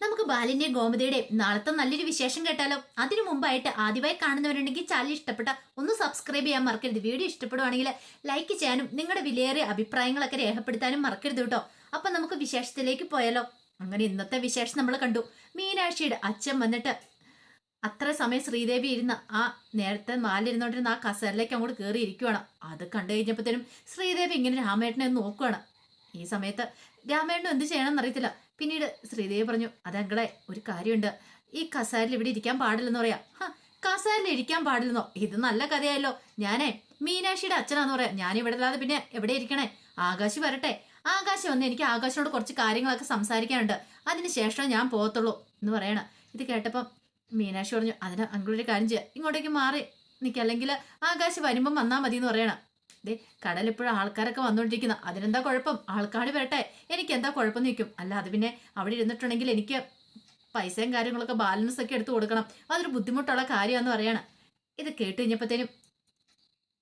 നമുക്ക് ബാലിന്റെയും ഗോമതിയുടെയും നാളത്തെ നല്ലൊരു വിശേഷം കേട്ടാലോ? അതിനു മുമ്പായിട്ട് ആദ്യമായി കാണുന്നവരുണ്ടെങ്കിൽ ചാനൽ ഇഷ്ടപ്പെട്ട ഒന്ന് സബ്സ്ക്രൈബ് ചെയ്യാൻ മറക്കരുത്. വീഡിയോ ഇഷ്ടപ്പെടുവാണെങ്കിൽ ലൈക്ക് ചെയ്യാനും നിങ്ങളുടെ വിലയേറിയ അഭിപ്രായങ്ങളൊക്കെ രേഖപ്പെടുത്താനും മറക്കരുത് കേട്ടോ. അപ്പൊ നമുക്ക് വിശേഷത്തിലേക്ക് പോയാലോ? അങ്ങനെ ഇന്നത്തെ വിശേഷം നമ്മൾ കണ്ടു. മീനാക്ഷിയുടെ അച്ഛൻ വന്നിട്ട് അത്ര സമയം ശ്രീദേവി ഇരുന്ന ആ നേരത്തെ മാലിരുന്നോണ്ടിരുന്ന ആ കസേരയിലേക്ക് അങ്ങോട്ട് കയറി ഇരിക്കുവാണ് അത് കണ്ടു കഴിഞ്ഞപ്പോഴത്തേനും ശ്രീദേവി ഇങ്ങനെ രാമേട്ടനെ നോക്കുവാണ്. ഈ സമയത്ത് രാമേണ്ണു എന്ത് ചെയ്യണമെന്ന് അറിയത്തില്ല പിന്നീട് ശ്രീദേവി പറഞ്ഞു അതങ്ങളെ ഒരു കാര്യമുണ്ട്. ഈ കസാരിൽ ഇവിടെ ഇരിക്കാൻ പാടില്ലെന്ന് പറയാ. കസാരിൽ ഇരിക്കാൻ പാടില്ലെന്നോ? ഇത് നല്ല കഥയായല്ലോ. ഞാനേ മീനാക്ഷിയുടെ അച്ഛനാന്ന് പറയാം. ഞാൻ ഇവിടെ അല്ലാതെ പിന്നെ എവിടെ ഇരിക്കണേ? ആകാശ് വരട്ടെ. ആകാശി വന്ന് എനിക്ക് ആകാശിനോട് കുറച്ച് കാര്യങ്ങളൊക്കെ സംസാരിക്കാനുണ്ട്. അതിന് ശേഷം ഞാൻ പോകത്തുള്ളൂ എന്ന് പറയണ. ഇത് കേട്ടപ്പം മീനാക്ഷി പറഞ്ഞു അതിന് അങ്കിളൊരു കാര്യം ചെയ്യാം. ഇങ്ങോട്ടേക്ക് മാറി നിൽക്കുക അല്ലെങ്കിൽ ആകാശ് വരുമ്പം വന്നാൽ മതി എന്ന് പറയണം. ദേ കടൽ ഇപ്പോഴും ആൾക്കാരൊക്കെ വന്നുകൊണ്ടിരിക്കുന്ന അതിനെന്താ കുഴപ്പം? ആൾക്കാർ വരട്ടെ. എനിക്ക് എന്താ കുഴപ്പം നിൽക്കും അല്ല അത് പിന്നെ അവിടെ ഇരുന്നിട്ടുണ്ടെങ്കിൽ എനിക്ക് പൈസയും കാര്യങ്ങളൊക്കെ ബാലൻസ് ഒക്കെ എടുത്തു കൊടുക്കണം. അതൊരു ബുദ്ധിമുട്ടുള്ള കാര്യമാണെന്ന് പറയാണ്. ഇത് കേട്ട് കഴിഞ്ഞപ്പോഴത്തേനും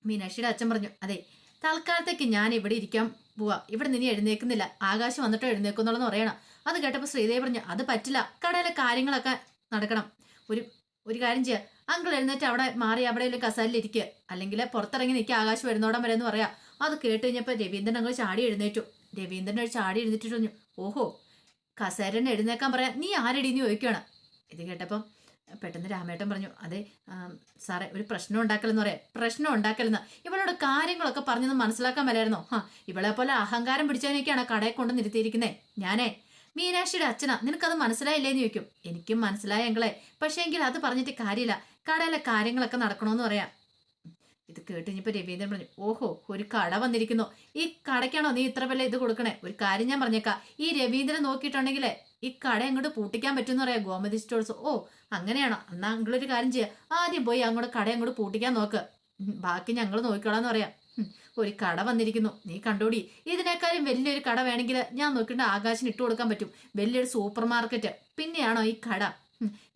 മീനാക്ഷിയുടെ അച്ഛൻ പറഞ്ഞു അതെ തൽക്കാലത്തേക്ക് ഞാൻ ഇവിടെ ഇരിക്കാൻ പോവാ. ഇവിടെ നിന്ന് എഴുന്നേക്കുന്നില്ല ആകാശം വന്നിട്ടോ എഴുന്നേക്കുന്നുള്ളതെന്ന് പറയണം. അത് കേട്ടപ്പോൾ ശ്രീദേവി പറഞ്ഞു അത് പറ്റില്ല. കടയിലെ കാര്യങ്ങളൊക്കെ നടക്കണം. ഒരു ഒരു കാര്യം ചെയ്യുക അങ്കിൾ എഴുന്നേറ്റ് അവിടെ മാറി അവിടെ കസാലിൽ കസാലിലിരിക്കുക അല്ലെങ്കിൽ പുറത്തിറങ്ങി നിൽക്കുക ആകാശം വരുന്നോടം വരെ എന്ന് പറയാം. അത് കേട്ട് കഴിഞ്ഞപ്പോൾ രവീന്ദ്രൻ അങ്ങ് ചാടി എഴുന്നേറ്റു. രവീന്ദ്രൻ ഒരു ചാടി എഴുന്നേറ്റ് പറഞ്ഞു ഓഹോ കസേരനെ എഴുന്നേക്കാൻ പറയാം. നീ ആരടി നീ ചോദിക്കുകയാണ് ഇത് കേട്ടപ്പം പെട്ടെന്ന് രാമേട്ടൻ പറഞ്ഞു അതെ സാറേ ഒരു പ്രശ്നം ഉണ്ടാക്കലെന്ന് പറയാം. പ്രശ്നം ഉണ്ടാക്കലെന്ന്. ഇവളോട് കാര്യങ്ങളൊക്കെ പറഞ്ഞൊന്ന് മനസ്സിലാക്കാൻ വരായിരുന്നോ ഹാ ഇവളെ പോലെ അഹങ്കാരം പിടിച്ചതിനൊക്കെയാണ് കടയെ കൊണ്ട് നിർത്തിയിരിക്കുന്നത് ഞാനേ മീനാക്ഷിയുടെ അച്ഛനാ നിനക്കത് മനസ്സിലായില്ലേന്ന് ചോദിക്കും. എനിക്കും മനസ്സിലായ എങ്കിലെ പക്ഷേ എങ്കിൽ അത് പറഞ്ഞിട്ട് കാര്യമില്ല. കടയിലെ കാര്യങ്ങളൊക്കെ നടക്കണമെന്ന് പറയാം. ഇത് കേട്ട് രവീന്ദ്രൻ പറഞ്ഞു ഓഹോ ഒരു കട വന്നിരിക്കുന്നു. ഈ കടയ്ക്കാണോ നീ ഇത്ര വില ഇത് കൊടുക്കണേ? ഒരു കാര്യം ഞാൻ പറഞ്ഞേക്കാം. ഈ രവീന്ദ്രൻ നോക്കിയിട്ടുണ്ടെങ്കിലേ ഈ കട അങ്ങോട്ട് പൂട്ടിക്കാൻ പറ്റുമെന്ന് പറയാം ഗോമതി സ്റ്റോഴ്സ് ഓ അങ്ങനെയാണോ? എന്നാ അങ്കിളൊരു കാര്യം ചെയ്യാം. ആദ്യം പോയി അങ്ങോട്ട് കട അങ്ങോട്ട് പൂട്ടിക്കാൻ നോക്ക്. ബാക്കി ഞങ്ങൾ നോക്കിക്കോളാന്ന് പറയാം. ഒരു കട വന്നിരിക്കുന്നു. നീ കണ്ടോടി? ഇതിനേക്കാളും വലിയൊരു കട വേണമെങ്കിൽ ഞാൻ നോക്കിയിട്ട് ആകാശിന് ഇട്ട് കൊടുക്കാൻ പറ്റും. വലിയൊരു സൂപ്പർ മാർക്കറ്റ്. പിന്നെയാണോ ഈ കട?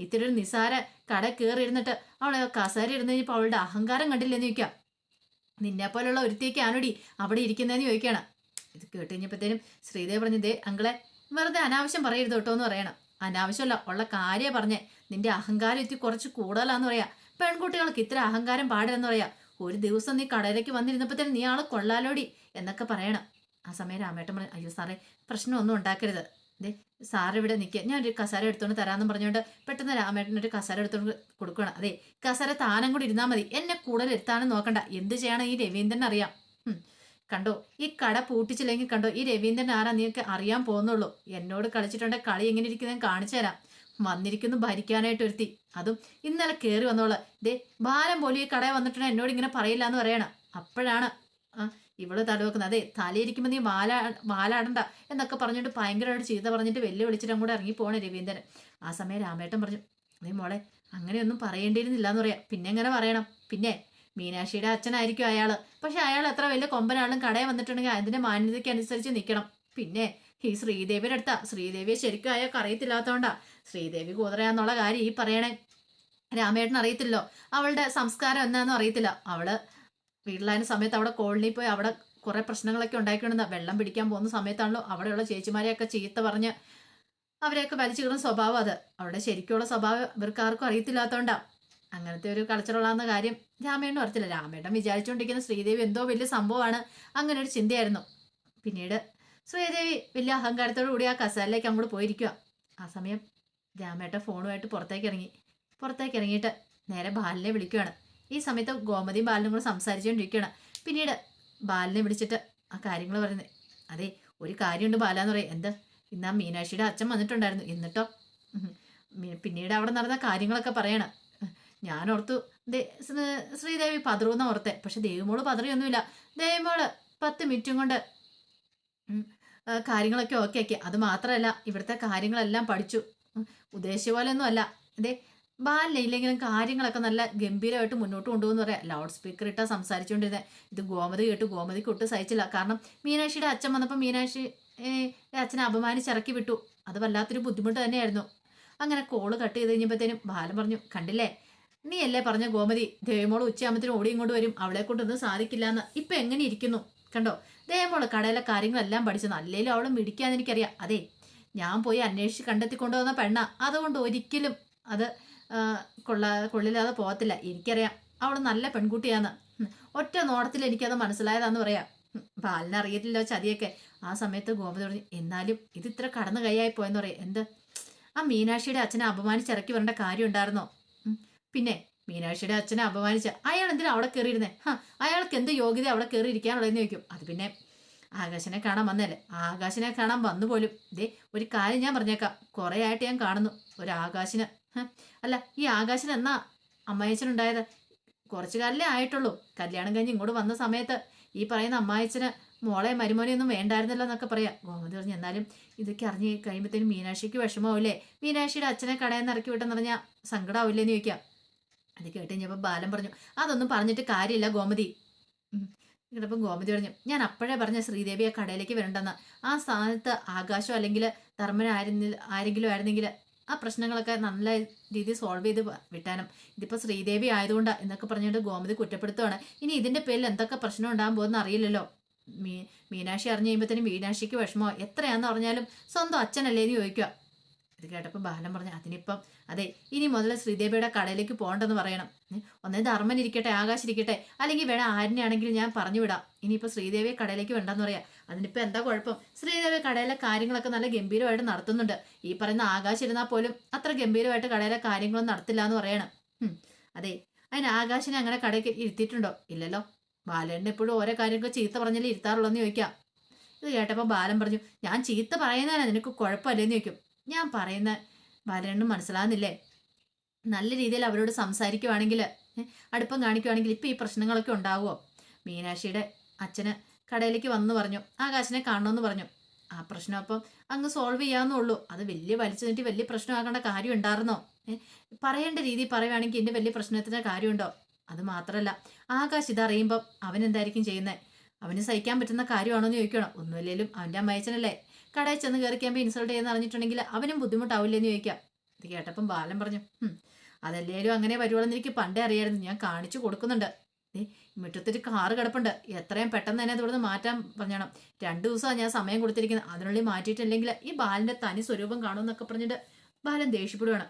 ഇത്തിരി ഒരു നിസാര കട കയറി ഇരുന്നിട്ട് അവളെ കസേര ഇരുന്ന് കഴിഞ്ഞപ്പോൾ അവളുടെ അഹങ്കാരം കണ്ടില്ലെന്ന് ചോദിക്കാം. നിന്നെ പോലുള്ള ഒരുത്തേക്കാണോടി അവിടെ ഇരിക്കുന്നതെന്ന് ചോദിക്കണം ഇത് കേട്ട് കഴിഞ്ഞപ്പോഴത്തേനും ശ്രീദേവ് പറഞ്ഞു ദേ അങ്കളെ വെറുതെ അനാവശ്യം പറയരുത് കേട്ടോ എന്ന് പറയണം. അനാവശ്യമല്ല ഉള്ള കാര്യം പറഞ്ഞേ. നിന്റെ അഹങ്കാരം എത്തി കുറച്ച് കൂടുതലാന്ന് പറയാ. പെൺകുട്ടികൾക്ക് ഇത്ര അഹങ്കാരം പാടില്ലെന്ന് പറയാ. ഒരു ദിവസം നീ കടയിലേക്ക് വന്നിരുന്നപ്പോൾ തന്നെ നീ ആളെ കൊള്ളാലോടി എന്നൊക്കെ പറയണം. ആ സമയം രാമേട്ടൻ പറഞ്ഞു അയ്യോ സാറേ പ്രശ്നമൊന്നും ഉണ്ടാക്കരുത്. ദേ സാറിവിടെ നിൽക്കുക ഞാൻ ഒരു കസാര എടുത്തുകൊണ്ട് തരാമെന്ന് പറഞ്ഞുകൊണ്ട് പെട്ടെന്ന് രാമേട്ടൻ ഒരു കസാര എടുത്തുകൊണ്ട് കൊടുക്കണം അതെ കസാര താനം കൂടി ഇരുന്നാൽ മതി. എന്നെ കൂടുതൽ ഇരുത്താനും നോക്കണ്ട. എന്ത് ചെയ്യണം ഈ രവീന്ദ്രൻ അറിയാം. കണ്ടോ? ഈ കട പൂട്ടിച്ചില്ലെങ്കിൽ കണ്ടോ? ഈ രവീന്ദ്രൻ ആരാ? നീയൊക്കെ അറിയാൻ പോകുന്നുള്ളൂ. എന്നോട് കളിച്ചിട്ടുണ്ടെങ്കിൽ കളി എങ്ങനെ ഇരിക്കുന്നതെന്ന് കാണിച്ചു തരാം. വന്നിരിക്കുന്നു ഭരിക്കാനായിട്ട് ഒരുത്തി അതും ഇന്നലെ കയറി വന്നോളെ. ദേ ഭാരം പോലെ ഈ കടയിൽ വന്നിട്ടുണ്ടെ എന്നോട് ഇങ്ങനെ പറയില്ല എന്ന് പറയണം. അപ്പോഴാണ് ഇവൾ തടവെക്കുന്നത് അതെ തലയിരിക്കുമ്പോൾ നീ വാല വാലാടണ്ട എന്നൊക്കെ പറഞ്ഞിട്ട് ഭയങ്കരമായിട്ട് ചീത്ത പറഞ്ഞിട്ട് വെല്ലു വിളിച്ചിട്ട് അങ്ങോട്ട് ഇറങ്ങി പോണേ രവീന്ദ്രൻ. ആ സമയം രാമേട്ടൻ പറഞ്ഞു അതേ മോളെ അങ്ങനെയൊന്നും പറയേണ്ടിയിരുന്നില്ല എന്ന് പറയാം. പിന്നെ എങ്ങനെ പറയണം? പിന്നെ മീനാക്ഷിയുടെ അച്ഛനായിരിക്കും അയാൾ പക്ഷെ അയാൾ എത്ര വലിയ കൊമ്പനാളും കടയിൽ വന്നിട്ടുണ്ടെങ്കിൽ അതിന്റെ മാന്യതയ്ക്ക് അനുസരിച്ച് നിൽക്കണം പിന്നെ ഈ ശ്രീദേവിയുടെ അടുത്താ. ശ്രീദേവിയെ ശരിക്കും അയാൾക്ക് അറിയത്തില്ലാത്തോണ്ടാ. ശ്രീദേവി കൂതറയാന്നുള്ള കാര്യം ഈ പറയണേ. രാമേട്ടൻ അറിയത്തില്ലോ. അവളുടെ സംസ്കാരം എന്നാന്നും അറിയത്തില്ല. അവൾ വീട്ടിലായിരുന്ന സമയത്ത് അവിടെ കോളനി പോയി അവിടെ കുറെ പ്രശ്നങ്ങളൊക്കെ ഉണ്ടായിക്കൊണ്ടെന്ന വെള്ളം പിടിക്കാൻ പോകുന്ന സമയത്താണല്ലോ അവിടെയുള്ള ചേച്ചിമാരെയൊക്കെ ചീത്ത പറഞ്ഞ് അവരെയൊക്കെ വലിച്ചു കിടന്ന സ്വഭാവം അത്. അവിടെ ശരിക്കുള്ള സ്വഭാവം ഇവർക്ക് ആർക്കും അറിയത്തില്ലാത്തോണ്ടാ. അങ്ങനത്തെ ഒരു കൾച്ചറുള്ളാന്ന കാര്യം രാമേട്ടൻ അറിയത്തില്ല. രാമേട്ടൻ വിചാരിച്ചുകൊണ്ടിരിക്കുന്ന ശ്രീദേവി എന്തോ വലിയ സംഭവമാണ്. അങ്ങനെ ഒരു ചിന്തയായിരുന്നു. പിന്നീട് ശ്രീദേവി വലിയ അഹങ്കാരത്തോടു കൂടി ആ കസാലിലേക്ക് അങ്ങോട്ട് പോയിരിക്കുക ആ സമയം രാമേട്ട ഫോണുമായിട്ട് പുറത്തേക്ക് ഇറങ്ങി. പുറത്തേക്ക് ഇറങ്ങിയിട്ട് നേരെ ബാലിനെ വിളിക്കുകയാണ് ഈ സമയത്ത് ഗോമതിയും ബാലിനും കൂടെ സംസാരിച്ചുകൊണ്ടിരിക്കുകയാണ് പിന്നീട് ബാലിനെ വിളിച്ചിട്ട് ആ കാര്യങ്ങൾ പറയുന്നത് അതെ ഒരു കാര്യമുണ്ട് ബാലാന്ന് പറയും. എന്ത്? ഇന്ന് ആ മീനാക്ഷിയുടെ അച്ഛൻ വന്നിട്ടുണ്ടായിരുന്നു. എന്നിട്ടോ? പിന്നീട് അവിടെ നടന്ന കാര്യങ്ങളൊക്കെ പറയണം. ഞാൻ ഓർത്തു ശ്രീദേവി പതറുന്ന ഓർത്തെ. പക്ഷെ ദേവിമോൾ പതറിയൊന്നുമില്ല. ദേവിമോൾ പത്ത് മിനിറ്റും കൊണ്ട് കാര്യങ്ങളൊക്കെ ഓക്കെ ആക്കി. അത് മാത്രമല്ല ഇവിടുത്തെ കാര്യങ്ങളെല്ലാം പഠിച്ചു. ഉദ്ദേശിച്ച പോലെ ഒന്നും അല്ല ബാലല്ല ഇല്ലെങ്കിലും കാര്യങ്ങളൊക്കെ നല്ല ഗംഭീരമായിട്ട് മുന്നോട്ട് കൊണ്ടുപോകുന്ന പറയാം. ലൗഡ് സ്പീക്കർ ഇട്ടാ സംസാരിച്ചുകൊണ്ടിരുന്നത് ഇത് ഗോമതി കേട്ട്. ഗോമതിക്ക് ഒട്ടും സഹിച്ചില്ല. കാരണം മീനാക്ഷിയുടെ അച്ഛൻ വന്നപ്പോൾ മീനാക്ഷി അച്ഛനെ അപമാനിച്ചിറക്കി വിട്ടു. അത് വല്ലാത്തൊരു ബുദ്ധിമുട്ട് തന്നെയായിരുന്നു. അങ്ങനെ കോൾ കട്ട് ചെയ്ത് കഴിഞ്ഞപ്പോഴത്തേനും ബാലൻ പറഞ്ഞു കണ്ടില്ലേ? നീ അല്ലേ പറഞ്ഞ ഗോമതി? ദേവിമോൾ ഉച്ചയാകുമ്പത്തിന് ഓടി ഇങ്ങോട്ട് വരും. അവളെ കൊണ്ടൊന്നും സാധിക്കില്ല എന്ന് ഇപ്പം എങ്ങനെ ഇരിക്കുന്നു? കണ്ടോ? ദേവമോൾ കടയിലെ കാര്യങ്ങളെല്ലാം പഠിച്ചു നല്ലേലും അവളെ മിടിക്കാന്ന് എനിക്കറിയാം. അതെ ഞാൻ പോയി അന്വേഷിച്ച് കണ്ടെത്തി കൊണ്ടുവന്ന പെണ്ണ. അതുകൊണ്ട് ഒരിക്കലും അത് കൊള്ള കൊള്ളില്ലാതെ പോകത്തില്ല. എനിക്കറിയാം അവൾ നല്ല പെൺകുട്ടിയാന്ന്. ഒറ്റ നോട്ടത്തിൽ എനിക്കത് മനസ്സിലായതാന്ന് പറയാം. ഉം. ബാലിനറിയത്തില്ലോ ചതിയൊക്കെ. ആ സമയത്ത് ഗോപതി പറഞ്ഞു എന്നാലും ഇത് ഇത്ര കടന്നു കൈയായി പോയെന്ന് പറയാം. എന്ത്? ആ മീനാക്ഷിയുടെ അച്ഛനെ അപമാനിച്ചിറക്കി വരേണ്ട കാര്യം ഉണ്ടായിരുന്നോ? പിന്നെ മീനാക്ഷിയുടെ അച്ഛനെ അപമാനിച്ച അയാൾ എന്തിനാ അവിടെ കയറിയിരുന്നേ ഹാ അയാൾക്ക് എന്ത് യോഗ്യത അവിടെ കയറി ഇരിക്കാനുള്ളതെന്ന് ചോദിക്കും. അത് പിന്നെ ആകാശനെ കാണാൻ വന്നല്ലേ ആകാശനെ കാണാൻ വന്നു പോലും ദേ ഒരു കാര്യം ഞാൻ പറഞ്ഞേക്കാം. കുറേ ആയിട്ട് ഞാൻ കാണുന്നു. ഒരു ആകാശിന്. അല്ല ഈ ആകാശന് എന്നാ അമ്മായച്ചനുണ്ടായത് കുറച്ചു കാലല്ലേ ആയിട്ടുള്ളൂ. കല്യാണം കഴിഞ്ഞ് ഇങ്ങോട്ട് വന്ന സമയത്ത് ഈ പറയുന്ന അമ്മായച്ചന് മോളെ മരുമോനെയൊന്നും വേണ്ടായിരുന്നല്ലോ എന്നൊക്കെ പറയാം. ഗോമതി പറഞ്ഞു എന്നാലും ഇതൊക്കെ അറിഞ്ഞ് കഴിയുമ്പോഴത്തേനും മീനാക്ഷിക്ക് വിഷമാവില്ലേ മീനാക്ഷിയുടെ അച്ഛനെ കടയിൽ നിന്ന് ഇറക്കി വിട്ടെന്ന് പറഞ്ഞാൽ സങ്കടമാവില്ലേന്ന് ചോദിക്കാം. അത് കേട്ട് കഴിഞ്ഞപ്പോൾ ബാലൻ പറഞ്ഞു അതൊന്നും പറഞ്ഞിട്ട് കാര്യമില്ല ഗോമതി. കേട്ടപ്പോൾ ഗോമതി പറഞ്ഞു ഞാൻ അപ്പോഴേ പറഞ്ഞ ശ്രീദേവി ആ കടയിലേക്ക് വരണ്ടെന്ന്. ആ സ്ഥാനത്ത് ആകാശം അല്ലെങ്കിൽ ധർമ്മൻ ആയിരുന്നില്ല ആരെങ്കിലും ആയിരുന്നെങ്കിൽ ആ പ്രശ്നങ്ങളൊക്കെ നല്ല രീതിയിൽ സോൾവ് ചെയ്ത് വിട്ടാനും. ഇതിപ്പോൾ ശ്രീദേവി ആയതുകൊണ്ട് എന്നൊക്കെ പറഞ്ഞുകൊണ്ട് ഗോമതി കുറ്റപ്പെടുത്തുകയാണ് ഇനി ഇതിന്റെ പേരിൽ എന്തൊക്കെ പ്രശ്നം ഉണ്ടാകാൻ പോകുന്ന അറിയില്ലല്ലോ. മീ മീനാക്ഷി അറിഞ്ഞു കഴിയുമ്പോഴത്തേനും മീനാക്ഷിക്ക് വിഷമോ എത്രയാണെന്ന് പറഞ്ഞാലും സ്വന്തം അച്ഛനല്ലേ എന്ന് ചോദിക്കുക. ഇത് കേട്ടപ്പോൾ ബാലൻ പറഞ്ഞു അതിനിപ്പം അതെ ഇനി മുതൽ ശ്രീദേവിയുടെ കടയിലേക്ക് പോകണ്ടെന്ന് പറയണം. ഒന്നേ ധർമ്മൻ ഇരിക്കട്ടെ ആകാശ് ഇരിക്കട്ടെ അല്ലെങ്കിൽ വേണം ആരിനെയാണെങ്കിലും ഞാൻ പറഞ്ഞു വിടാം. ഇനിയിപ്പോൾ ശ്രീദേവിയെ കടയിലേക്ക് വേണ്ടെന്ന് പറയാം. അതിനിപ്പോൾ എന്താ കുഴപ്പം? ശ്രീദേവി കടയിലെ കാര്യങ്ങളൊക്കെ നല്ല ഗംഭീരമായിട്ട് നടത്തുന്നുണ്ട്. ഈ പറയുന്ന ആകാശ് ഇരുന്നാൽ പോലും അത്ര ഗംഭീരമായിട്ട് കടയിലെ കാര്യങ്ങളൊന്നും നടത്തില്ല എന്ന് പറയണം. അതെ അതിന് ആകാശിനെ അങ്ങനെ കടയ്ക്ക് ഇരുത്തിയിട്ടുണ്ടോ? ഇല്ലല്ലോ. ബാലേണ്ണ എപ്പോഴും ഓരോ കാര്യമൊക്കെ ചീത്ത പറഞ്ഞാലേ ഇരുത്താറുള്ളൂ എന്ന് ചോദിക്കാം. ഇത് കേട്ടപ്പോൾ ബാലൻ പറഞ്ഞു ഞാൻ ചീത്ത പറയുന്നതാണ് നിനക്ക് കുഴപ്പമില്ലെന്ന് ചോദിക്കും. ഞാൻ പറയുന്ന ബാലനും മനസ്സിലാകുന്നില്ലേ നല്ല രീതിയിൽ അവരോട് സംസാരിക്കുവാണെങ്കിൽ അടുപ്പം കാണിക്കുവാണെങ്കിൽ ഇപ്പം ഈ പ്രശ്നങ്ങളൊക്കെ ഉണ്ടാവുമോ മീനാക്ഷിയുടെ അച്ഛന് കടയിലേക്ക് വന്നു പറഞ്ഞു. ആകാശിനെ കാണണമെന്ന് പറഞ്ഞു. ആ പ്രശ്നം അപ്പം അങ്ങ് സോൾവ് ചെയ്യാമെന്നുള്ളൂ അത് വലിയ വലിച്ചു നീട്ടി വലിയ പ്രശ്നമാക്കേണ്ട കാര്യം ഉണ്ടായിരുന്നോ? പറയേണ്ട രീതി പറയുവാണെങ്കിൽ എന്റെ വലിയ പ്രശ്നത്തിന്റെ കാര്യമുണ്ടോ? അത് മാത്രമല്ല ആകാശ് ഇതറിയുമ്പം അവൻ എന്തായിരിക്കും ചെയ്യുന്നത് അവന് സഹിക്കാൻ പറ്റുന്ന കാര്യമാണോ എന്ന് ചോദിക്കണം. ഒന്നുമില്ലേലും അവന്റെ അമ്മയച്ചനല്ലേ കടയിൽ ചെന്ന് കയറി കഴിയുമ്പോൾ ഇൻസൾട്ട് ചെയ്യുന്ന അറിഞ്ഞിട്ടുണ്ടെങ്കിൽ അവനും ബുദ്ധിമുട്ടാവില്ലെന്ന് ചോദിക്കാം. ഇത് കേട്ടപ്പം ബാലൻ പറഞ്ഞു "ഹും, അതല്ലേലും അങ്ങനെ വരുവാണെന്ന് എനിക്ക് പണ്ടേ അറിയായിരുന്നു. ഞാൻ കാണിച്ചു കൊടുക്കുന്നുണ്ട്. മുറ്റത്തൊരു കാറ് കിടപ്പുണ്ട്. എത്രയും പെട്ടെന്ന് തന്നെ ഇവിടുന്ന് മാറ്റാൻ പറഞ്ഞണം? രണ്ടു ദിവസമാണ് ഞാൻ സമയം കൊടുത്തിരിക്കുന്നത്. അതിനുള്ളിൽ മാറ്റിയിട്ടില്ലെങ്കിൽ ഈ ബാലന്റെ തനി സ്വരൂപം കാണുമെന്നൊക്കെ പറഞ്ഞിട്ട് ബാലൻ ദേഷ്യപ്പെടുവാണ്.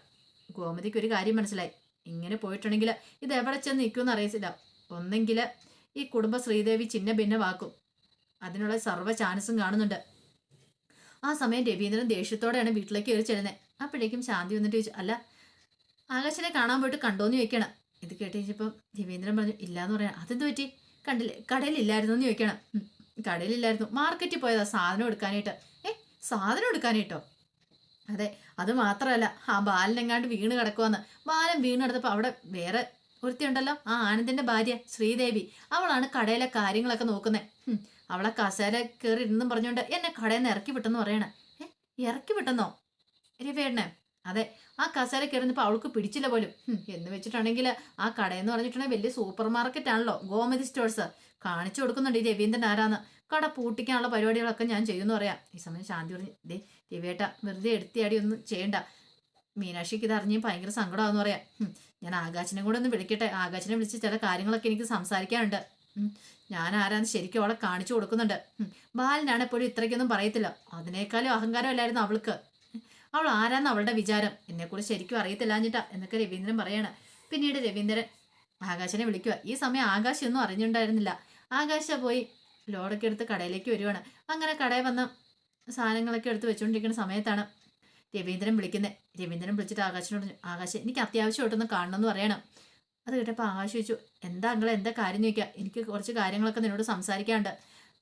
ഗോമതിക്ക് ഒരു കാര്യം മനസ്സിലായി. ഇങ്ങനെ പോയിട്ടുണ്ടെങ്കിൽ ഇത് എവിടെ ചെന്ന് നിൽക്കുമെന്ന് അറിയത്തില്ല. ഒന്നെങ്കിൽ ഈ കുടുംബ ശ്രീദേവി ചിന്ന ഭിന്നമാക്കും അതിനുള്ള സർവ ചാൻസും കാണുന്നുണ്ട്. ആ സമയം രവീന്ദ്രൻ ദേഷ്യത്തോടെയാണ് വീട്ടിലേക്ക് കയറി ചെല്ലുന്നത് അപ്പോഴേക്കും ശാന്തി വന്നിട്ട് ചോദിച്ചു അല്ല ആകാശനെ കാണാൻ പോയിട്ട് കണ്ടോന്ന് ചോദിക്കണം. ഇത് കേട്ട് രവീന്ദ്രൻ പറഞ്ഞു ഇല്ലാന്ന് പറയണം അതെന്ത് പറ്റി? കണ്ടില്ലേ കടയിലില്ലായിരുന്നു എന്ന് ചോദിക്കണം. "ഉം, കടയിലില്ലായിരുന്നു. മാർക്കറ്റിൽ പോയതാ സാധനം എടുക്കാനായിട്ട്. ഏ സാധനം എടുക്കാനായിട്ടോ? അതെ അത് മാത്രമല്ല ആ ബാലനെങ്ങാണ്ട് വീണ് കിടക്കുവന്ന്. ബാലൻ വീണ് കിടന്നപ്പോൾ അവിടെ വേറെ ഒരുത്തി ഉണ്ടല്ലോ ആ ആനന്ദിന്റെ ഭാര്യ ശ്രീദേവി. അവളാണ് കടയിലെ കാര്യങ്ങളൊക്കെ നോക്കുന്നത് അവളെ കസേര കയറി ഇരുന്നും പറഞ്ഞുകൊണ്ട് എന്നെ കടയിൽ നിന്ന് ഇറക്കി വിട്ടെന്ന് പറയണേ. ഏ ഇറക്കി വിട്ടെന്നോ? രവിയേട്ടനെ. അതെ ആ കസേര കയറുന്നപ്പോൾ അവൾക്ക് പിടിച്ചില്ല പോലും. എന്ന് വെച്ചിട്ടുണ്ടെങ്കിൽ ആ കടയെന്ന് പറഞ്ഞിട്ടുണ്ടെങ്കിൽ വലിയ സൂപ്പർ മാർക്കറ്റ് ആണല്ലോ ഗോമതി സ്റ്റോഴ്സ്. കാണിച്ചു കൊടുക്കുന്നുണ്ട് ഈ രവീന്ദ്രൻ ആരാന്ന്. കട പൂട്ടിക്കാനുള്ള പരിപാടികളൊക്കെ ഞാൻ ചെയ്യുമെന്ന് പറയാം. ഈ സമയം ശാന്തി പറഞ്ഞു ദേ രവിയേട്ട വെറുതെ എടുത്തിയാടി ഒന്നും ചെയ്യണ്ട. മീനാക്ഷിക്ക് ഇത് അറിഞ്ഞ് ഭയങ്കര സങ്കടമാണെന്ന് പറയാം. ഞാൻ ആകാശിനെ കൂടെ ഒന്ന് വിളിക്കട്ടെ. ആകാശിനെ വിളിച്ച് ചില കാര്യങ്ങളൊക്കെ എനിക്ക് സംസാരിക്കാനുണ്ട്. ഞാൻ ആരാന്ന് ശരിക്കും അവളെ കാണിച്ചു കൊടുക്കുന്നുണ്ട്. ബാലനാണ് എപ്പോഴും ഇത്രയ്ക്കൊന്നും പറയത്തില്ല. അതിനേക്കാളും അഹങ്കാരമല്ലായിരുന്നു അവൾക്ക്. അവൾ ആരാന്ന് അവളുടെ വിചാരം. എന്നെക്കുറിച്ച് ശരിക്കും അറിയത്തില്ല എന്നിട്ടാ എന്നൊക്കെ രവീന്ദ്രൻ പറയാണ്. പിന്നീട് രവീന്ദ്രൻ ആകാശനെ വിളിക്കുക ഈ സമയം ആകാശ് ഒന്നും അറിഞ്ഞിട്ടുണ്ടായിരുന്നില്ല. ആകാശ പോയി ലോഡൊക്കെ എടുത്ത് കടയിലേക്ക് വരുവാണ്. അങ്ങനെ കടയിൽ വന്ന് സാധനങ്ങളൊക്കെ എടുത്ത് വെച്ചുകൊണ്ടിരിക്കുന്ന സമയത്താണ് രവീന്ദ്രൻ വിളിക്കുന്നത് രവീന്ദ്രൻ വിളിച്ചിട്ട് ആകാശിനോട് ആകാശ് എനിക്ക് അത്യാവശ്യമായിട്ടൊന്ന് കാണണമെന്ന് പറയണം. അത് കേട്ടപ്പോൾ ആകാശ് ചോദിച്ചു എന്താ നിങ്ങൾ എന്താ കാര്യം ചോദിക്കുക എനിക്ക് കുറച്ച് കാര്യങ്ങളൊക്കെ നിന്നോട് സംസാരിക്കാണ്ട്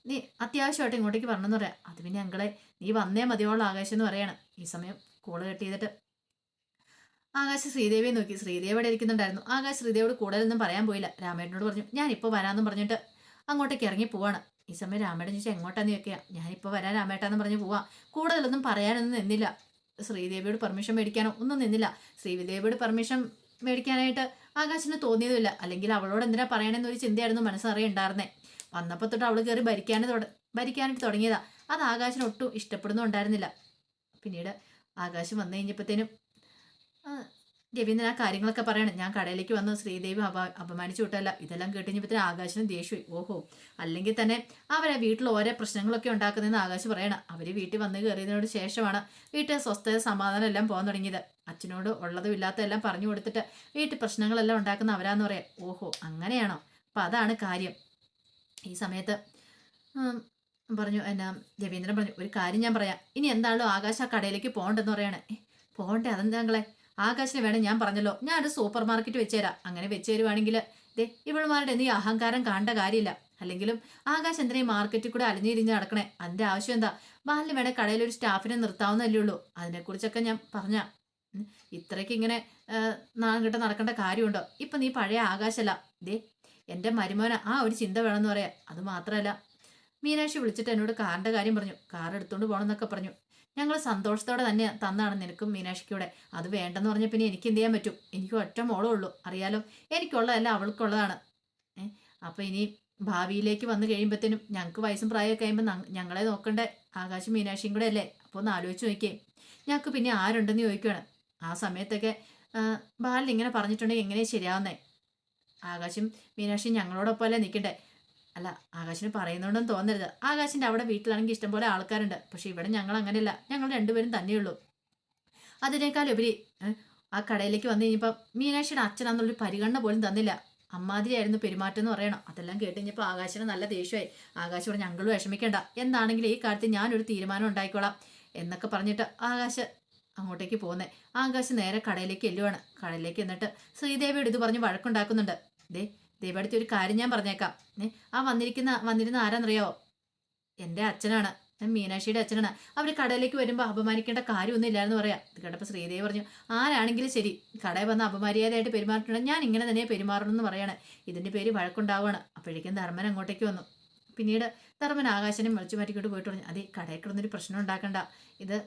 നീ അത്യാവശ്യമായിട്ട് ഇങ്ങോട്ടേക്ക് പറഞ്ഞെന്ന് പറയാം. അത് പിന്നെ അങ്ങളെ നീ വന്നേ മതിയോളം ആകാശം എന്ന് പറയണം. ഈ സമയം കോൾ കട്ട് ചെയ്തിട്ട് ആകാശ് ശ്രീദേവിയെ നോക്കി. ശ്രീദേവി അവിടെ ഇരിക്കുന്നുണ്ടായിരുന്നു. ആകാശ് ശ്രീദേവിയോട് കൂടുതലൊന്നും പറയാൻ പോയില്ല. രാമേട്ടനോട് പറഞ്ഞു ഞാൻ ഇപ്പോൾ വരാമെന്നും പറഞ്ഞിട്ട് അങ്ങോട്ടേക്ക് ഇറങ്ങി പോവാണ്. ഈ സമയം രാമേട്ടൻ ചോദിച്ചാൽ എങ്ങോട്ടാന്ന് ചോദിക്കുക ഞാനിപ്പോൾ വരാൻ രാമേട്ടാന്ന് പറഞ്ഞ് പോവാം. കൂടുതലൊന്നും പറയാനൊന്നും നിന്നില്ല. ശ്രീദേവിയോട് പെർമിഷൻ മേടിക്കാനോ ഒന്നും നിന്നില്ല. ശ്രീദേവിയോട് പെർമിഷൻ മേടിക്കാനായിട്ട് ആകാശിന് തോന്നിയതുമില്ല. അല്ലെങ്കിൽ അവളോട് എന്തിനാ പറയണമെന്ന് ഒരു ചിന്തയായിരുന്നു മനസ്സറിയുണ്ടായിരുന്നേ. വന്നപ്പോൾ തൊട്ട് അവൾ കയറി ഭരിക്കാനും തുട ഭരിക്കാനായിട്ട് തുടങ്ങിയതാ. അത് ആകാശിന് ഒട്ടും ഇഷ്ടപ്പെടുന്നുണ്ടായിരുന്നില്ല. പിന്നീട് ആകാശം വന്നു കഴിഞ്ഞപ്പോഴത്തേനും രവീന്ദ്രൻ ആ കാര്യങ്ങളൊക്കെ പറയണം. ഞാൻ കടയിലേക്ക് വന്ന് ശ്രീദേവി അപ അപമാനിച്ചു വിട്ടല്ല ഇതെല്ലാം കേട്ടുകഴിഞ്ഞപ്പോൾ ആകാശനും ദേഷ്യമായി. ഓഹോ. അല്ലെങ്കിൽ തന്നെ അവരെ വീട്ടിൽ ഓരോ പ്രശ്നങ്ങളൊക്കെ ഉണ്ടാക്കുന്നതെന്ന് ആകാശ് പറയണം. അവർ വീട്ടിൽ വന്ന് കയറിയതിനോട് ശേഷമാണ് വീട്ടിൽ സ്വസ്ഥത സമാധാനം എല്ലാം പോകാൻ തുടങ്ങിയത്. അച്ഛനോട് ഉള്ളതും ഇല്ലാത്തതെല്ലാം പറഞ്ഞു കൊടുത്തിട്ട് വീട്ടിൽ പ്രശ്നങ്ങളെല്ലാം ഉണ്ടാക്കുന്ന അവരാന്ന് പറയാം. ഓഹോ. അങ്ങനെയാണോ? അപ്പം അതാണ് കാര്യം. ഈ സമയത്ത് പറഞ്ഞു എന്നാ രവീന്ദ്രൻ പറഞ്ഞു ഒരു കാര്യം ഞാൻ പറയാം. ഇനി എന്താണല്ലോ ആകാശ കടയിലേക്ക് പോകണ്ടെന്ന് പറയണേ. "ഏ, പോകണ്ടേ അതെന്താ ആകാശിന് വേണം ഞാൻ പറഞ്ഞല്ലോ. ഞാൻ ഒരു സൂപ്പർ മാർക്കറ്റ് വെച്ചുതരാം അങ്ങനെ വെച്ച് തരുവാണെങ്കിൽ ദേ ഇവളുമാരുടെ നീ അഹങ്കാരം കാണേണ്ട കാര്യമില്ല. അല്ലെങ്കിലും ആകാശ് എന്തിനാ ഈ മാർക്കറ്റിൽ കൂടെ അലിഞ്ഞിരിഞ്ഞ് നടക്കണേ? അതിന്റെ ആവശ്യം എന്താ? ബാലിന് വേണേ കടയിൽ ഒരു സ്റ്റാഫിനെ നിർത്താവുന്നല്ലേ ഉള്ളൂ. അതിനെക്കുറിച്ചൊക്കെ ഞാൻ പറഞ്ഞ. ഇത്രയ്ക്ക് ഇങ്ങനെ നാം കിட்ட നടക്കേണ്ട കാര്യമുണ്ടോ? ഇപ്പൊ നീ പഴയ ആകാശല്ല. ദേ എന്റെ മരുമോന ആ ഒരു ചിന്ത വേണമെന്ന് പറയാം. അത് മാത്രമല്ല മീനാക്ഷി വിളിച്ചിട്ട് എന്നോട് കാറിന്റെ കാര്യം പറഞ്ഞു. കാർ എടുത്തോണ്ട് പോകണമെന്നൊക്കെ പറഞ്ഞു. ഞങ്ങൾ സന്തോഷത്തോടെ തന്നെ തന്നാണ് നിനക്കും മീനാക്ഷിക്കൂടെ. അത് വേണ്ടെന്ന് പറഞ്ഞ പിന്നെ എനിക്ക് എന്ത് ചെയ്യാൻ പറ്റും? എനിക്ക് ഒറ്റ മോളേ ഉള്ളൂ. അറിയാലോ? എനിക്കുള്ളതല്ല അവൾക്കുള്ളതാണ്. അപ്പോൾ അപ്പൊ ഇനി ഭാവിയിലേക്ക് വന്നു കഴിയുമ്പോഴത്തേനും ഞങ്ങൾക്ക് വയസ്സും പ്രായമൊക്കെ കഴിയുമ്പോൾ ഞങ്ങളെ നോക്കണ്ട? ആകാശം മീനാക്ഷിയും കൂടെ അല്ലേ? അപ്പോൾ ഒന്ന് ആലോചിച്ച് നോക്കിയേ. ഞങ്ങൾക്ക് പിന്നെ ആരുണ്ടെന്ന് ചോദിക്കുകയാണ് ആ സമയത്തൊക്കെ ബാലിൽ ഇങ്ങനെ പറഞ്ഞിട്ടുണ്ടെങ്കിൽ എങ്ങനെയാ ശരിയാവുന്നേ? ആകാശം മീനാക്ഷി ഞങ്ങളോടൊപ്പം അല്ലേ നിൽക്കണ്ടേ അല്ല ആകാശിന് പറയുന്നുണ്ടെന്ന് തോന്നരുത്. ആകാശിന്റെ അവിടെ വീട്ടിലാണെങ്കിൽ ഇഷ്ടംപോലെ ആൾക്കാരുണ്ട്. പക്ഷെ ഇവിടെ ഞങ്ങൾ അങ്ങനെയല്ല. ഞങ്ങൾ രണ്ടുപേരും തന്നെയുള്ളൂ അതിനേക്കാൾ ഉപരി ആ കടയിലേക്ക് വന്നു കഴിഞ്ഞപ്പോൾ മീനാക്ഷിയുടെ അച്ഛനാന്നുള്ളൊരു പരിഗണന പോലും തന്നില്ല. അമ്മാതിരിയായിരുന്നു പെരുമാറ്റം എന്ന് പറയണം. അതെല്ലാം കേട്ട് കഴിഞ്ഞപ്പോൾ ആകാശിന് നല്ല ദേഷ്യമായി. ആകാശ് പറഞ്ഞു ഞങ്ങൾ വിഷമിക്കേണ്ട. എന്താണെങ്കിലും ഈ കാര്യത്തിൽ ഞാനൊരു തീരുമാനം ഉണ്ടായിക്കോളാം എന്നൊക്കെ പറഞ്ഞിട്ട് ആകാശ് അങ്ങോട്ടേക്ക് പോകുന്നേ ആകാശ് നേരെ കടയിലേക്ക് എല്ലുവാണ് കടയിലേക്ക് എന്നിട്ട് ശ്രീദേവിയോട് ഇത് പറഞ്ഞ് വഴക്കുണ്ടാക്കുന്നുണ്ട്. ദേ ദേവിയടുത്ത് ഒരു കാര്യം ഞാൻ പറഞ്ഞേക്കാം. ആ വന്നിരിക്കുന്ന വന്നിരുന്ന ആരാന്നറിയോ? എന്റെ അച്ഛനാണ്. ഞാൻ മീനാക്ഷിയുടെ അച്ഛനാണ്. അവർ കടയിലേക്ക് വരുമ്പോൾ അപമാനിക്കേണ്ട കാര്യമൊന്നും ഇല്ലായെന്ന് പറയാം. ഇത് കേട്ടപ്പോൾ ശ്രീദേവി പറഞ്ഞു ആരാണെങ്കിലും ശരി കടയിൽ വന്ന് അപമര്യാദയായിട്ട് പെരുമാറിയിട്ടുണ്ട് ഞാൻ ഇങ്ങനെ തന്നെ പെരുമാറണമെന്ന് പറയാണ്. ഇതിന്റെ പേര് വഴക്കുണ്ടാവുകയാണ്. അപ്പോഴേക്കും ധർമ്മൻ അങ്ങോട്ടേക്ക് വന്നു. പിന്നീട് ധർമ്മൻ ആകാശനെ വിളിച്ചു മാറ്റിക്കൊണ്ട് പോയിട്ട് പറഞ്ഞു അതെ കടയിൽ കിടന്നൊരു പ്രശ്നം ഉണ്ടാക്കണ്ട. ഇത്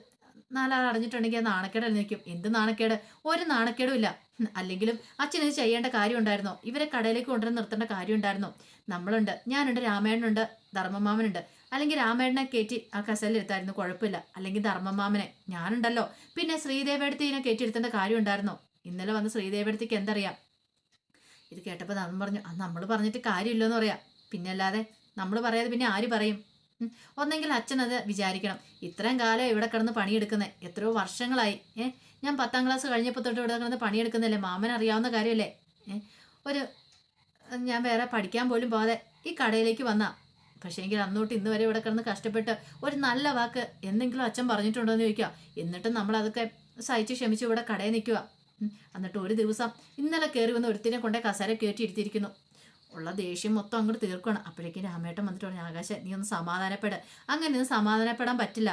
നാലാൾ അറിഞ്ഞിട്ടുണ്ടെങ്കിൽ നാണക്കേട് നിൽക്കും. എന്ത് നാണക്കേട്? ഒരു നാണക്കേടും ഇല്ല. അല്ലെങ്കിലും അച്ഛൻ ഇത് ചെയ്യേണ്ട കാര്യം ഉണ്ടായിരുന്നോ ഇവരെ കടയിലേക്ക് കൊണ്ടുവന്ന് നിർത്തേണ്ട കാര്യം ഉണ്ടായിരുന്നോ നമ്മളുണ്ട്. ഞാനുണ്ട് രാമേണനുണ്ട് ധർമ്മമാമനുണ്ട്. അല്ലെങ്കിൽ രാമേണനെ കയറ്റി ആ കസലിരുത്തായിരുന്നു കുഴപ്പമില്ല. അല്ലെങ്കിൽ ധർമ്മമാമനെ. ഞാനുണ്ടല്ലോ. പിന്നെ ശ്രീദേവിയടുത്ത് ഇതിനെ കയറ്റിയിരുത്തേണ്ട കാര്യം ഉണ്ടായിരുന്നോ ഇന്നലെ വന്ന് ശ്രീദേവിയടുത്തേക്ക് എന്തറിയാം? ഇത് കേട്ടപ്പോൾ നമ്മൾ പറഞ്ഞു ആ നമ്മൾ പറഞ്ഞിട്ട് കാര്യമില്ലെന്ന് പറയാം. പിന്നെ അല്ലാതെ നമ്മൾ പറയാതെ പിന്നെ ആര് പറയും. ഒന്നെങ്കിൽ അച്ഛനത് വിചാരിക്കണം. ഇത്രയും കാലം ഇവിടെ കിടന്ന് പണിയെടുക്കുന്നത് എത്രയോ വർഷങ്ങളായി. ഏ? ഞാൻ പത്താം ക്ലാസ് കഴിഞ്ഞപ്പോൾ തൊട്ട് ഇവിടെ കിടന്ന് പണിയെടുക്കുന്നില്ലേ? മാമൻ അറിയാവുന്ന കാര്യമല്ലേ ഏ? ഒരു ഞാൻ വേറെ പഠിക്കാൻ പോലും പോകാതെ ഈ കടയിലേക്ക് വന്നാ. പക്ഷേ എങ്കിൽ അന്നോട്ട് ഇന്ന് വരെ ഇവിടെ കിടന്ന് കഷ്ടപ്പെട്ട് ഒരു നല്ല വാക്ക് എന്തെങ്കിലും അച്ഛൻ പറഞ്ഞിട്ടുണ്ടോ എന്ന് ചോദിക്കുക എന്നിട്ടും നമ്മൾ അതൊക്കെ സഹിച്ച് ക്ഷമിച്ച് ഇവിടെ കടയിൽ നിൽക്കുക എന്നിട്ട് ഒരു ദിവസം ഇന്നലെ കയറി വന്ന് ഒരുത്തിനെ കൊണ്ടേ കസേര കയറ്റി ഇരുത്തിയിരിക്കുന്നു. ഉള്ള ദേഷ്യം മൊത്തം അങ്ങോട്ട് തീർക്കണം അപ്പോഴേക്കും രാമേട്ടൻ വന്നിട്ട് പറഞ്ഞു ആകാശ നീ ഒന്ന് സമാധാനപ്പെട. അങ്ങനെ ഒന്ന് സമാധാനപ്പെടാൻ പറ്റില്ല.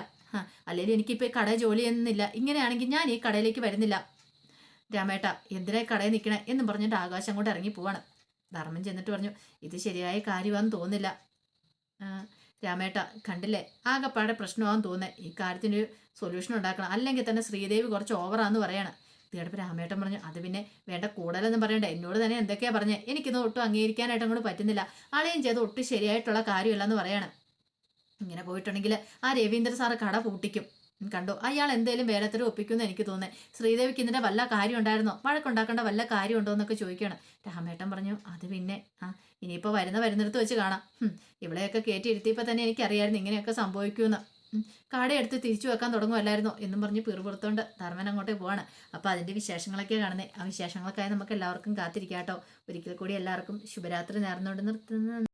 അല്ലെങ്കിൽ എനിക്കിപ്പോൾ കടയിൽ ജോലി ചെയ്യുന്നില്ല. ഇങ്ങനെയാണെങ്കിൽ ഞാൻ ഈ കടയിലേക്ക് വരുന്നില്ല. രാമേട്ട എന്തിനാ കടയിൽ നിൽക്കണേ? എന്ന് പറഞ്ഞിട്ട് ആകാശം അങ്ങോട്ട് ഇറങ്ങി പോവാണ്. ധർമ്മം ചെന്നിട്ട് പറഞ്ഞു ഇത് ശരിയായ കാര്യമാണെന്ന് തോന്നില്ല രാമേട്ട കണ്ടില്ലേ? ആകെപ്പാടെ പ്രശ്നമാണെന്ന് തോന്നുന്നത് ഈ കാര്യത്തിനൊരു സൊല്യൂഷൻ ഉണ്ടാക്കണം. അല്ലെങ്കിൽ തന്നെ ശ്രീദേവി കുറച്ച് ഓവറാന്ന് പറയാണ്. തീടപ്പ് രാമേട്ടൻ പറഞ്ഞു അത് പിന്നെ വേണ്ട കൂടുതലൊന്നും പറയണ്ട. എന്നോട് തന്നെ എന്തൊക്കെയാ പറഞ്ഞത് എനിക്കിത് ഒട്ടും അംഗീകരിക്കാനായിട്ട് അങ്ങോട്ട് പറ്റുന്നില്ല. ആളെയും ചെയ്ത് ഒട്ടും ശരിയായിട്ടുള്ള കാര്യമല്ലെന്ന് പറയണം. ഇങ്ങനെ പോയിട്ടുണ്ടെങ്കിൽ ആ രവീന്ദ്ര സാറ് കട പൂട്ടിക്കും. കണ്ടു? അയാൾ എന്തേലും വേലത്തരം ഒപ്പിക്കുമെന്ന് എനിക്ക് തോന്നുന്നത് ശ്രീദേവിക്ക് ഇതിന്റെ വല്ല കാര്യം ഉണ്ടായിരുന്നോ? വഴക്കുണ്ടാക്കേണ്ട വല്ല കാര്യം ഉണ്ടോ എന്നൊക്കെ ചോദിക്കണം. രാമേട്ടൻ പറഞ്ഞു അത് പിന്നെ ആ ഇനിയിപ്പോൾ വരുന്ന വരുന്നിടത്ത് വെച്ച് കാണാം. ഇവിടെയൊക്കെ കയറ്റി ഇരുത്തിയപ്പോൾ തന്നെ എനിക്കറിയായിരുന്നു ഇങ്ങനെയൊക്കെ സംഭവിക്കുമെന്ന്. കടയെടുത്ത് തിരിച്ചു വെക്കാൻ തുടങ്ങുമല്ലായിരുന്നോ എന്നും പറഞ്ഞ് പിറുപുറത്തോണ്ട് ധർമ്മൻ അങ്ങോട്ടേ പോവാണ്. അപ്പോൾ അതിന്റെ വിശേഷങ്ങളൊക്കെ കാണുന്നത് ആ വിശേഷങ്ങളൊക്കെ നമുക്ക് എല്ലാവർക്കും കാത്തിരിക്കാം കേട്ടോ ഒരിക്കൽ കൂടി എല്ലാവർക്കും ശുഭരാത്രി നേർന്നുകൊണ്ട് നിർത്തുന്നു.